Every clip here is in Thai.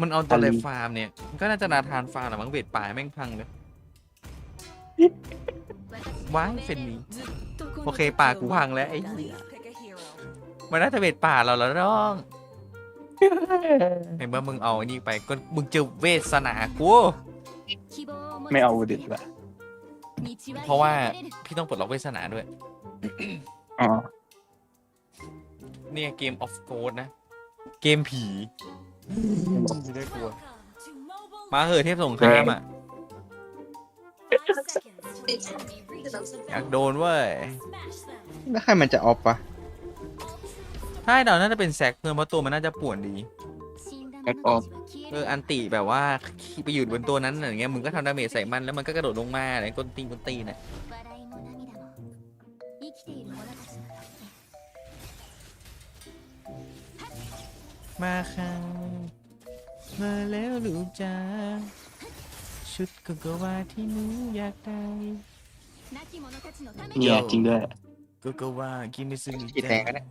มันเอาตัวอะไรฟาร์มเนี่ยมันก็น่าจะนาธานฟาร์มแหละมั้งเวทป่าแม่งพังเลยว้ายเป็นนี้โอเคป่ากูพังแล้วไอ้เหี้ยมันน่าจะเวทป่าเราแล้วน้องเห็นว่ามึงเอาไอ้นี่ไปก็มึงเจอเวสนากูไม่เอาเด็ดละเพราะว่าพี่ต้องปลดล็อกเวสนาด้วยอ๋อเนี่ยเกมออฟโกดนะ เกมผี ไม่ได้กลัวมาเหอะเทพสงครามอะ อยากโดนเว้ยแล้วใครมันจะออฟวะถ้าให้เดาน่าจะเป็นแซกเพิ่มเพราะตัวมันน่าจะป่วนดีแบ็กออฟ เอออันติแบบว่าไปอยู่บนตัวนั้นอย่างเงี้ยมึงก็ทำดาเมจใส่มันแล้วมันก็กระโดดลงมาอะไรกลตีนกลตีนน่ะมาค่ะ มาแล้วลูกจ้าชุดก็ก็ว่าที่หนูอยากได้เนี่ยจริงด้วยก็ก็ว่ากินไม่ซื้อขีดแดงก็ได้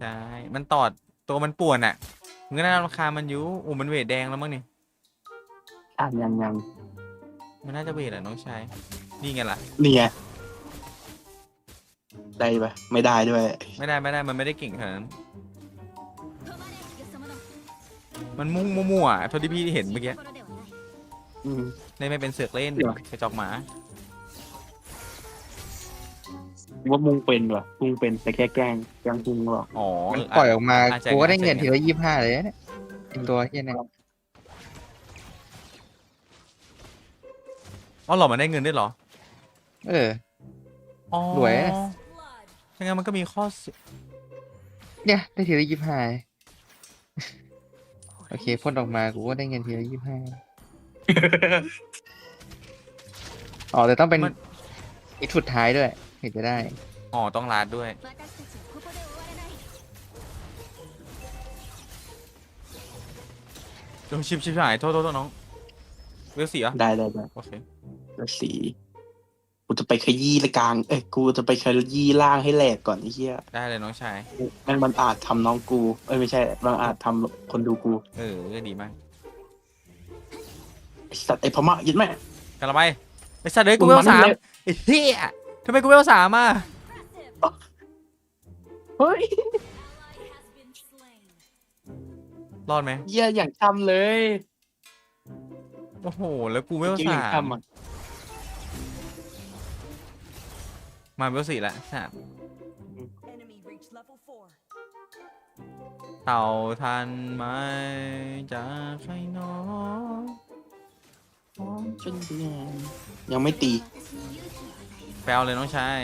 ใช่มันตอดตัวมันป่วนอะมึงก็น่ารำคาญมันอยู่โอ้มันเวทแดงแล้วมั้งนี่อ่านยังยังมันน่าจะเวทแหละน้องชายนี่ไงล่ะ นี่ไงได้ปะไม่ได้ด้วย ไม่ได้ไม่ได้มันไม่ได้เก่งขนาดนั้น มันมุ่งมั่วๆอะเท่าที่พี่เห็นเมื่อกี้อืม ในไม่เป็นเสือกเล่นเดี๋ยว กระจอกหมาว่ามุงเป็นวะมุงเป็นแต่แค่แกล้งแกล้งพุงหรอกอ๋อมันเออปล่อยออกมาอาจจะกูก็ได้อาจจะเงินทีละยี่ห้าเลยนะเนี่ยไอ้ตัวเฮียเนี่ยอ๋อเหรอมันได้เงินด้วยเหรอเออ อ๋อรวยอะ ถ้างั้นมันก็มีข้อเสียเนี่ย ได้ทีละยี่ห้า โอเคพ่นออกมากูก็ได้เงินทีละยี่ห้าอ๋อแต่ต้องเป็นมัน อีกสุดท้ายด้วยถึงจะได้ อ๋อต้องลาดด้วยโอ้ชิบชิบหายโทษโทษโทษน้องเวลสี่เหรอได้ได้ได้โอเค แล้วสี กูจะไปขยี้ละกลาง เอ้ยกูจะไปขยี้ล่างให้แหลกก่อนไอ้เหี้ยได้เลยน้องชาย แม่งมันอาจทำน้องกู เอ้ยไม่ใช่มันอาจทำคนดูกูเออก็ดีมากไอ้สัตว์ไอ้พม่ายึดแม่กันละไปไอ้สัตว์เลยกูเวลสามเลยไอ้เหี้ยทำไมกูเวลสามอะเฮ้ยรอดไหมเหี้ยอย่างทำเลยโอ้โห แล้วกูเวลจริงอสาย่างมทำอะ มาเวลสี่ละสามเต่าทันไหมจะใครน้องยังไม่ตีแปลวเลยน้องชาย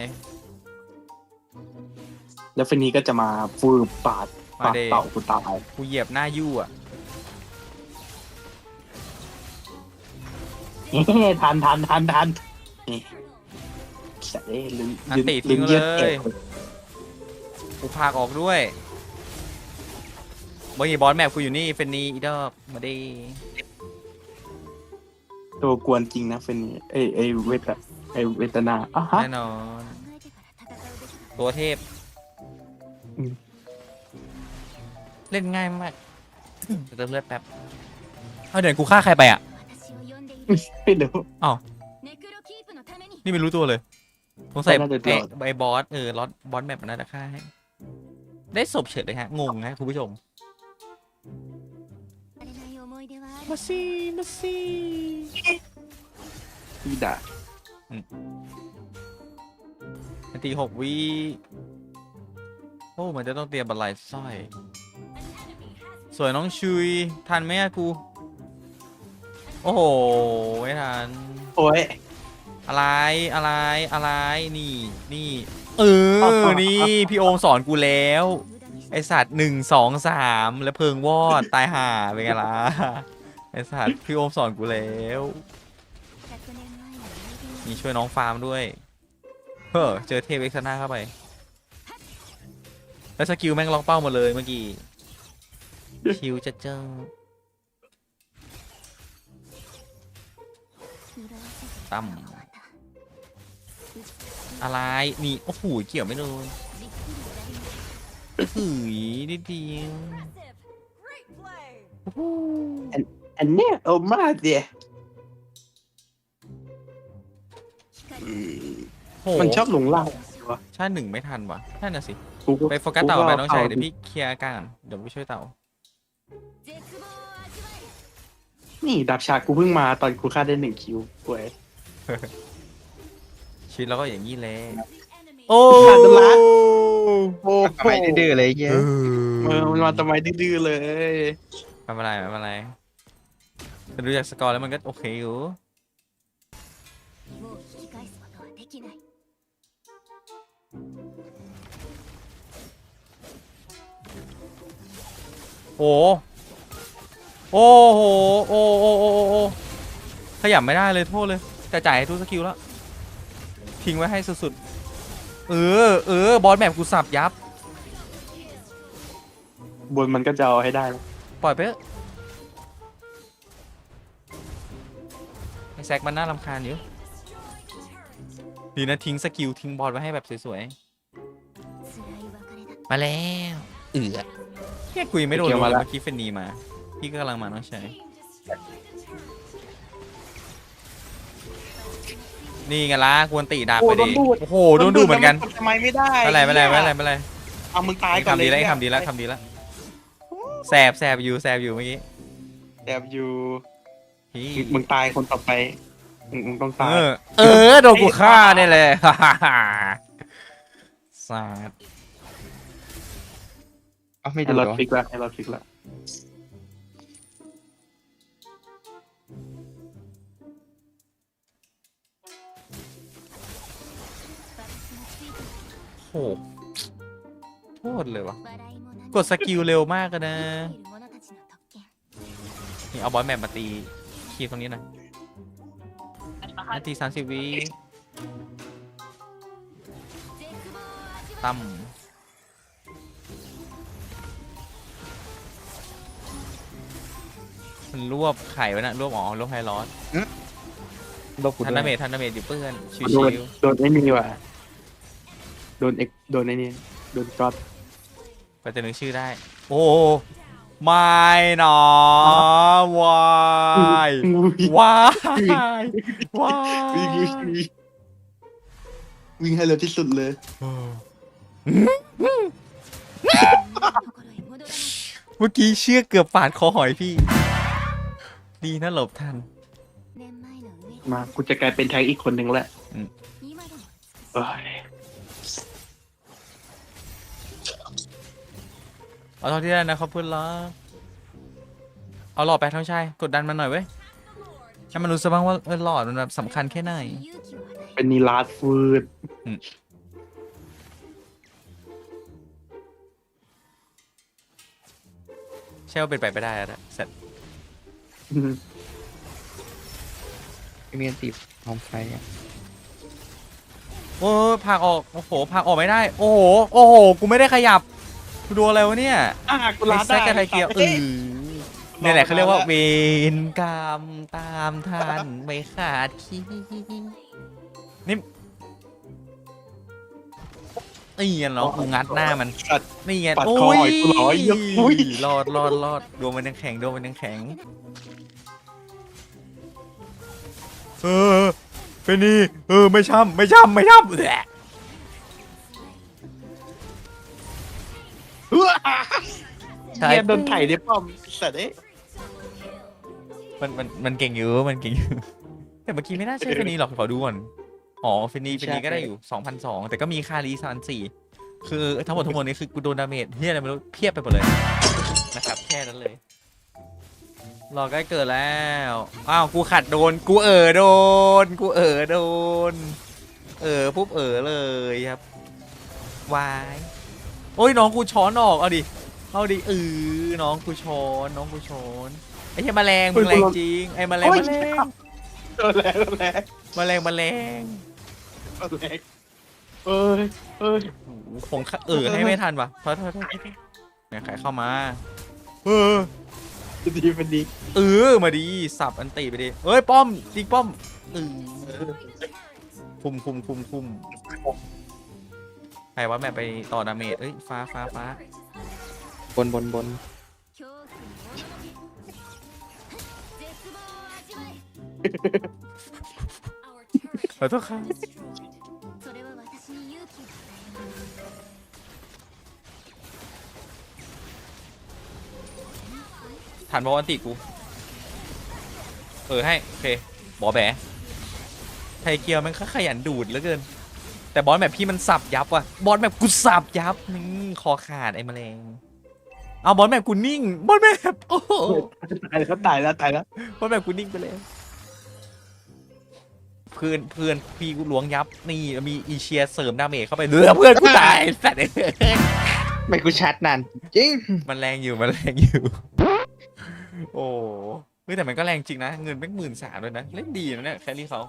แล้วฟินนี้ก็จะมาฟูบปาดมาปาดเดเต่ากูตายกูเหยียบหน้ายู่อะเฮ้ทันทันทันทันนี่ สัตว์เอ้ยลืมอันติลืทิ้งมเลเยือกเอ็ยดกูพากออกด้วยบอยีบอสแมปกูอยู่นี่เฟนนีอีดอกมาดีตัวกวนจริงนะฟินนี้เอ้ยเอ้ยเวทอะไอเวทนาอะฮะ แน่นอน ตัวเทพ อืม เล่นง่ายมากจะเติมเลือดแป๊บเอาเดี๋ยวกูฆ่าใครไปอะ ไม่รู้นี่ไม่รู้ตัวเลย สงสัยน่าจะโดไอ้ดไอ้บอสเออลอสบอสแมปมันน่าจะฆ่าให้ได้ศพเฉยเลยฮะ งงฮะคุณผู้ชมมาซีมาซีพี่ด่านาทีหกวิโอ้มันจะต้องเตรียมบันไลสร้อย สวยน้องชุย ทันไหมอะกู โอ้โห ไม่ทัน โอ้ย อะไรอะไรอะไรนี่นี่เออนี่พี่โอมสอนกูแล้ว ไอสัตว์หนึ่งสองสามแล้วเพิงวอดตายห่าเป็นไงล่ะไอสัตว์พี่โอมสอนกูแล้วนี่ช่วยน้องฟาร์มด้วยเฮ้อเจอเทพเอ็กซ์นาเข้าไป แล้วสกิลแม่งล็อกเป้าหมาเลยเมื่อกี้คิวจะเจอตั้ม อะไรนี่โอ้โหเกี่ยวไม่โดนหืยนิดเดียวอันเนี้ยเอามาเดียอืมโหมันชอบหลงล่างวะชาติหนึ่งไม่ทันวะนั่นน่ะสิกูก็ไปโฟกัสเต่าไปน้องชายกูก็เดี๋ยวพี่เคลียร์อาการก่อนเดี๋ยวไปช่วยเต่า นี่ดับชากูเพิ่งมาตอนกูฆ่าได้หนึ่งคิวป่วย ชีวิตเราก็อย่างนี้แหละโอ้ ขาดเป็นล้าน โอ้ ทำไมดื้อๆเลยไอ้เฮีย เอ เออมันมาทำไมดื้อๆเลย ไม่เป็นไรไม่เป็นไรแต่ดูจากสกอร์แล้วมันก็โอเคอยู่ もう引き返すことはできない โอ้โอ้โหโอ้โอ้โอ้โอ้โอ้ขยับไม่ได้เลยโทษเลยจะจ่ายให้ทุกสกิลแล้ว ทิ้งไว้ให้สุดๆ เออ เออ บอลแมปกูสับยับ บนมันก็จะเอาให้ได้ปล่อยไปเถอะแซกมันน่ารำคาญอยู่ ดีนะทิ้งสกิลทิ้งบอลไว้ให้แบบสวยๆ มาแล้ว เออแค่กูยังไม่โดนเลยเมื่อกี้เฟนนีมา พี่ก็กำลังมาน้องชา นี่ไงล่ะกวนตีดาบไปดิโอ้โหโดนดูดเหมือนกันทำไมไม่ได้ไม่เป็นไรไม่เป็นไรไม่เป็นไรไม่เป็นไรเอามึงตายก่อนทำดีแล้วเนี่ยทำดีแล้วทำดีแล้วแสบแสบอยู่แสบอยู่เมื่อกี้แอบอยู่พี่มึงตายคนต่อไปมึงมึงต้องเอตายอเออโดนกูฆ่าเนี่ยแหละสาดเอาไม่ให้ดูเราเหรอฟิกแล้วให้เราฟิกแล้ว โหโทษเลยวะกดสกิลเร็วมากนะนี่เอาบอยแมปมาตีคีบตรงนี้หนะนาทีสามสิบวิตั้มมันรวบไข่ไว้นะรวบอ๋อรวบไฮร้อนทันด้าเมททันดาเมทอยู่เพื่อนชิวโดนโดนไม่มีว่ะ โดนเอกโดนไอ้นี่โดนจอดไปจะนึกชื่อได้ โอ้ไม่หนอวายวายวายวิ่งวิ่งวิ่งวิ่งให้เร็วที่สุดเลยเมื่อกี้เชือกเกือบปาดคอหอยพี่ ดีนะหลบทัน มากูจะกลายเป็นไทยอีกคนหนึ่งแหละเอ้ย เอาท่าที่ได้นะครับเพื่อนรัเอาหลอดไปท้องชายกดดันมันหน่อยเว้ยให้มันรู้ซะบ้างว่าเออหลอดมันแบบสำคัญแค่ไหนเป็นนิลาสฟืดใช่ว่าเป็นไปไม่ได้แล้วเสร็จไม่มีอันติดทองไฟอะโอ้ยผักออก โอ้โหผลักออกไม่ได้ โอ้โห โอ้โห กูไม่ได้ขยับ กูดูอะไรวะเนี่ยอะกูลาไอ้แซกกับไทเกียวเออนี่แหละเขาเรียกว่าเวรกรรมตามทันไม่ขาดคิดนี่นี่ไงเนาะกูงัดหน้ามันสัตว์ นี่ไงปัดโอ้คอหอยกูเหรอเหี้ยอุ้ย รอดรอดรอดดวงมันยังแข็งดวงมันยังแข็งเออเป็นนี่เออไม่ช่ำไม่ช่ำไม่ช่ำแหละ ใช่ เฮียโดนไถ่ได้ป้อมสัตว์เอ้ยมันมันมันเก่งอยู่มันเก่งอยู่ แต่เมื่อกี้ไม่น่าใช่เฟนีหรอกขอดูก่อน อ๋อเฟนีเฟนีก็ได้อยู่สองพันสองแต่ก็มีคารีซานสี่คือทั้งหมดทั้งมวลนี้คือกูโดนดาเมจเฮียอะไรไม่รู้เพียบไปหมดเลยนะครับแค่นั้นเลยรอใกล้เกิดแล้ว อ้าวกูขัดโดน กูเออโดน กูเออโดน เออปุ๊บเออเลยครับวาย โอ้ยน้องกูช้อนออกเอาดิเอาดิเออน้องกูช้อนน้องกูช้อนไอ้เหี้ยแมลงมึงแรงจริงไอ้แมลงแมลงโดนแล้วโดนแล้วแมลงแมลงโดนแล้วเอ้ยเอ้ยโอ้โหคงเออให้ไม่ทันว่ะโทษโทษโทษโทษเนี่ยใครเข้ามาเออดีเป็นดีเออมาดีสับอันตีไปดิเอ้ยป้อมจิกป้อมเออคุมคุมคุมคุม ใปรว่าแมปไปต่อดาเมจเอ้ยฟ้าฟ้าฟ้าบนบนบนขอโทษครับฐานบอลอันติกู เออให้ โอเค บอแบไทเกียวมันก็ขยันดูดเหลือเกิน แต่บอลแบบพี่มันสับยับว่ะบอลแบบกูสับยับนี่คอขาดไอ้แมลงเอาบอลแบบกูนิ่งบอลแบบโอ้โหตายแล้วตายแล้วตายแล้วบอลแบบกูนิ่งไปเลยเพื่อนเพื่อนพี่กูล้วงยับนี่มีอีเชียเสริมดาเมจเข้าไปเรือเพื่อนกูตายสัตว์เอ้ยไม่กูชัดนานจริงมันแรงอยู่มันแรงอยู่ โอ้เฮ้ยแต่มันก็แรงจริงนะ เงินแม่งหมื่นสามเลยนะ เล่นดีนะเนี่ยแคลรี่เขา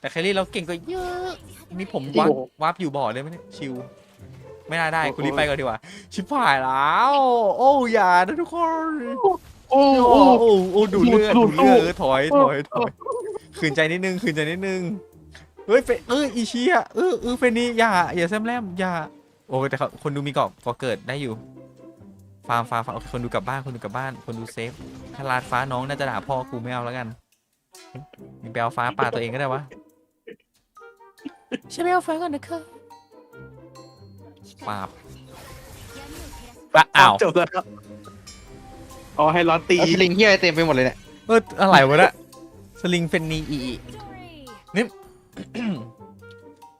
แต่แคลรี่เราเก่งกว่าเยอะนี่ผมวับวับอยู่บ่อเลยไหมเนี่ยชิว ไม่น่าได้คุณรีบไปก่อนดีกว่า ชิบหายแล้ว โอ้อย่านะทุกคน โอ้โอ้โอ้โอ้โอ้ดูดเลือดดูดูดดเลือดเออถอยถอยถอยขืนใจนิดนึงขืนใจนิดนึงเฮ้ยเฟเอออีเชียเออเออเฟนี่อย่าอย่าแซมแลมอย่าโอ้แต่เขาคนดูมีเกาะเกาะเกิดได้อยู่ฟาร์มฟาร์มฟาร์มโอเคคนดูกลับบ้านคนดูกลับบ้านคนดูเซฟถ้าลาดฟ้าน้องน่าจะด่าพ่อกูไม่เอาแล้วกันมีแปลฟ้าป่าตัวเองก็ได้วะ ใช่ไหมเอาฟ้าก่อนนะครับปาบปะอ้าวจบแล้วครับอ๋อให้ร้อนตี เอาสลิงเฮียอะไรเต็มไปหมดเลยเนี่ยเอออะไรวะเนี่ยสลิงเฟนนีอีอีเ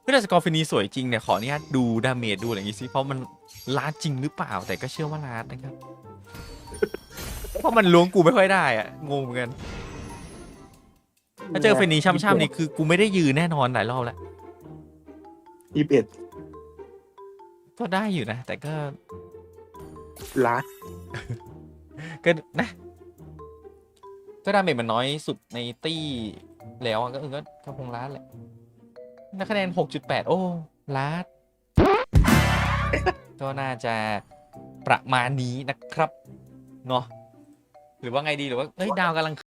ฮ้ยแต่สกอร์ฟินีสวยจริงเนี่ย ขออนุญาตดูดาเมจดูอะไรอย่างงี้สิ เพราะมันลาดจริงหรือเปล่า แต่ก็เชื่อว่าลาดนะครับ เพราะมันล้วงกูไม่ค่อยได้อะงงเหมือนกัน ถ้าเจอเฟนนีช่ำๆนี่คือกูไม่ได้ยืนแน่นอนหลายรอบแล้ว ยี่สิบเอ็ดก็ได้อยู่นะ แต่ก็ล้านก็นะ ก็ดาเมจมันน้อยสุดในตี้แล้วอะก็เออก็ก็คงลาดแหละนักคะแนน 6.8 โอ้ลาดก็น่าจะประมาณนี้นะครับ เนาะหรือว่าไงดีหรือว่าเอ้ย ดาวกำลัง